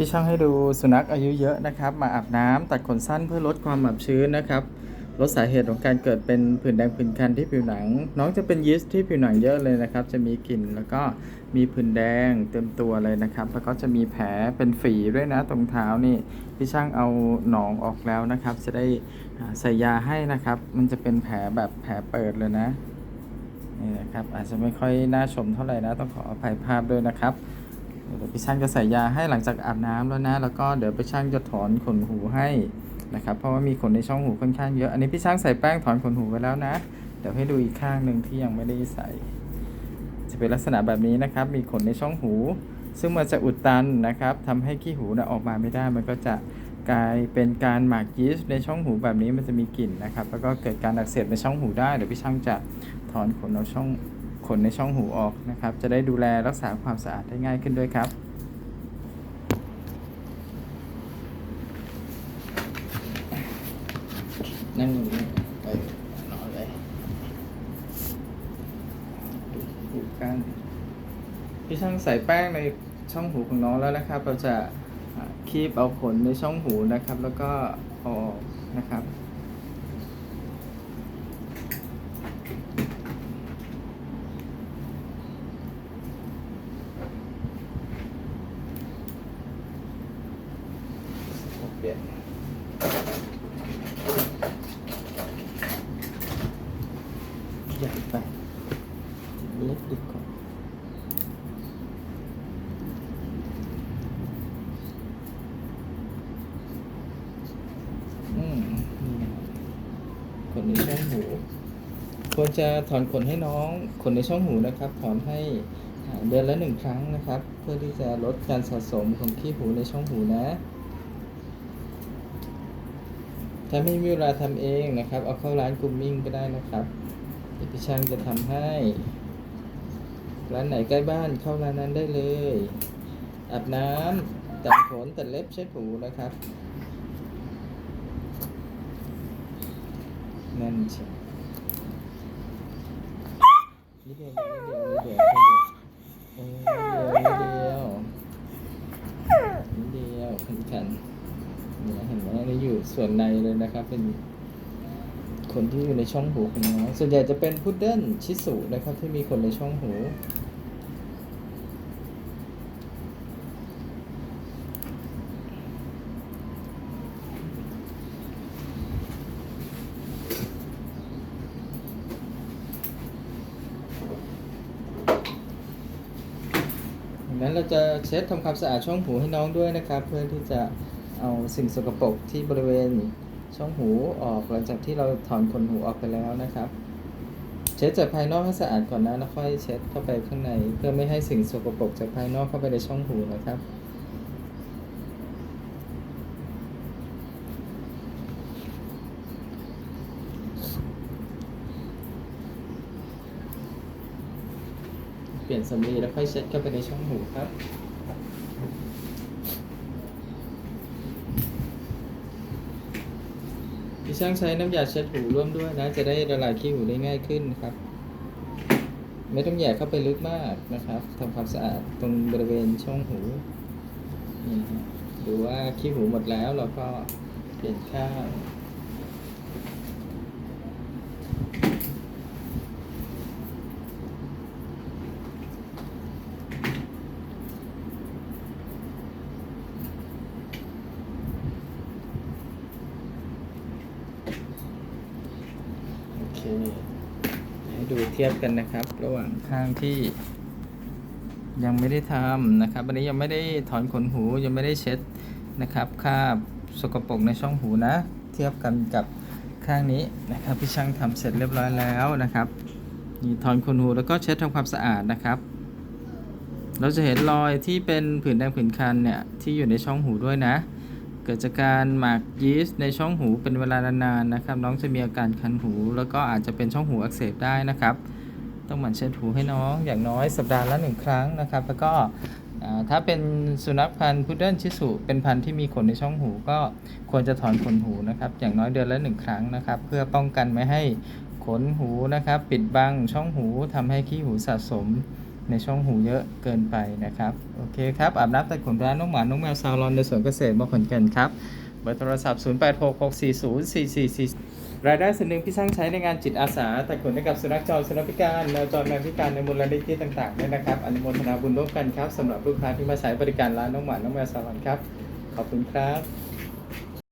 พี่ช่างให้ดูสุนัขอายุเยอะนะครับ มาอาบน้ำตัดขนสั้นเพื่อลดความอับชื้นนะครับลดสาเหตุของการเกิดเป็นผื่นแดงผื่นคันที่ผิวหนัง น้องจะเป็นยีสต์ที่ผิวหนังเยอะเลยนะครับ จะมีกลิ่นแล้วก็มีผื่นแดงเต็มตัวเลยนะครับ แล้วก็จะมีแผลเป็นฝีด้วยนะตรงเท้านี่พี่ช่างเอาหนองออกแล้วนะครับ จะได้ใส่ยาให้นะครับ มันจะเป็นแผลแบบแผลเปิดเลยนะนี่นะครับอาจจะไม่ค่อยน่าชมเท่าไหร่นะต้องขออภัยภาพด้วยนะครับ เดี๋ยวพี่ช่างจะใส่ยาให้หลังจากอาบน้ำแล้วนะ แล้วก็เดี๋ยวพี่ช่างจะถอนขนหูให้นะครับ เพราะว่ามีขนในช่องหูค่อนข้างเยอะ อันนี้พี่ช่างใส่แป้งถอนขนหูไปแล้วนะ เดี๋ยวให้ดูอีกข้างหนึ่งที่ยังไม่ได้ใส่ จะเป็นลักษณะแบบนี้นะครับ มีขนในช่องหู ซึ่งมันจะอุดตันนะครับทำให้ขี้หูนะออกมาไม่ได้ มันก็จะกลายเป็นการหมากยีสต์ในช่องหูแบบนี้มันจะมีกลิ่นนะครับ แล้วก็เกิดการอักเสบในช่องหูได้ เดี๋ยวพี่ช่างจะถอนขนเอาช่อง ขนในช่องหูออกนะครับ จะได้ดูแลรักษาความสะอาดได้ง่ายขึ้นด้วยครับ นั่งอยู่นี่ไปนอนเลยดูหูข้างพี่ช่างใส่แป้งในช่องหูของน้องแล้วนะครับ เราจะคีบเอาขนในช่องหูนะครับ แล้วก็เอาออกนะครับ เปลี่ยนใหญ่ไปเล็กดีกว่าอืมนี่ไงขนในช่องหู ควรจะถอนขนให้น้องขนในช่องหูนะครับ ถอนให้อ่าเดือนละหนึ่งครั้งนะครับ เพื่อที่จะลดการสะสมของขี้หูในช่องหูนะ ถ้าไม่มีเวลาทำเองนะครับ เอาเข้าร้านกรูมมิ่งก็ได้นะครับเดี๋ยวพี่ช่างจะทำให้ ร้านไหนใกล้บ้านเข้าร้านนั้นได้เลยอาบน้ำตัดขนตัดเล็บเช็ดหูนะครับนั่นใช่นิดเดียวนิดเดียวนิดเดียวนิดเดียวเออนิดเดียวนิดเดียวขันขันๆ เนี่ยเห็นไหมนี่อยู่ ส่วนในเลยนะครับ เป็นขนที่อยู่ในช่องหูของน้องส่วนใหญ่จะเป็นพุดเดิ้ลชิสุนะครับ ที่มีขนในช่องหูดังนั้นเราจะเช็ดทำความสะอาดช่องหูให้น้องด้วยนะครับ เพื่อที่จะ เอาสิ่งสกปรกที่บริเวณช่องหูออกหลังจากที่เราถอนขนหูออกไปแล้วนะครับ เช็ดจากภายนอกให้สะอาดก่อนนะแล้วค่อยเช็ดเข้าไปข้างใน เพื่อไม่ให้สิ่งสกปรกจากภายนอกเข้าไปในช่องหูนะครับเปลี่ยนสำลีแล้วค่อยเช็ดเข้าไปในช่องหูครับ พี่ช่างใช้น้ำยาเช็ดหูร่วมด้วยนะ จะได้ละลายขี้หูได้ง่ายขึ้นครับ ไม่ต้องแย่เข้าไปลึกมากนะครับทำความสะอาดตรงบริเวณช่องหูนี่ฮะดูว่าขี้หูหมดแล้วเราก็เปลี่ยนข้าง โอเค ให้ดู เทียบกันนะครับ ระหว่างข้างที่ยังไม่ได้ทำนะครับอันนี้ยังไม่ได้ถอนขนหูยังไม่ได้เช็ดนะครับคราบสกปรกในช่องหูนะ เทียบกันกับข้างนี้นะครับพี่ช่างทำเสร็จเรียบร้อยแล้วนะครับนี่ถอนขนหูแล้วก็เช็ดทำความสะอาดนะครับ เราจะเห็นรอยที่เป็นผื่นแดงผื่นคันเนี่ยที่อยู่ในช่องหูด้วยนะ เกิดจากการหมักยีสต์ในช่องหูเป็นเวลานานๆนะครับ น้องจะมีอาการคันหู แล้วก็อาจจะเป็นช่องหูอักเสบได้นะครับ ต้องหมั่นเช็ดหูให้น้องอย่างน้อยสัปดาห์ละหนึ่งครั้งนะครับ แล้วก็ถ้าเป็นสุนัขพันธุ์พุดเดิ้ลชิสุเป็นพันธุ์ที่มีขนในช่องหูก็ควรจะถอนขนหูนะครับ อย่างน้อยเดือนละหนึ่งครั้งนะครับ เพื่อป้องกันไม่ให้ขนหูนะครับ ปิดบังช่องหูทำให้ขี้หูสะสม ในช่องหูเยอะเกินไปนะครับ โอเคครับ อาบน้ำตัดขนร้านน้องหมา น้องแมวซาลอนในสวนเกษตรมขอนแก่นครับ เบอร์โทรศัพท์ 0866404444รายได้ส่วนหนึ่งพี่ช่างใช้ในงานจิตอาสาแตัดขนให้กับสุนัขจรสุนัขพิการแมวจรแมวพิการในมูลนิธิต่างๆด้วยนะครับอนุโมทนาบุญร่วมกันครับสำหรับลูกค้าที่มาใช้บริการร้านน้องหมาน้องแมวซาลอนครับ ขอบคุณครับ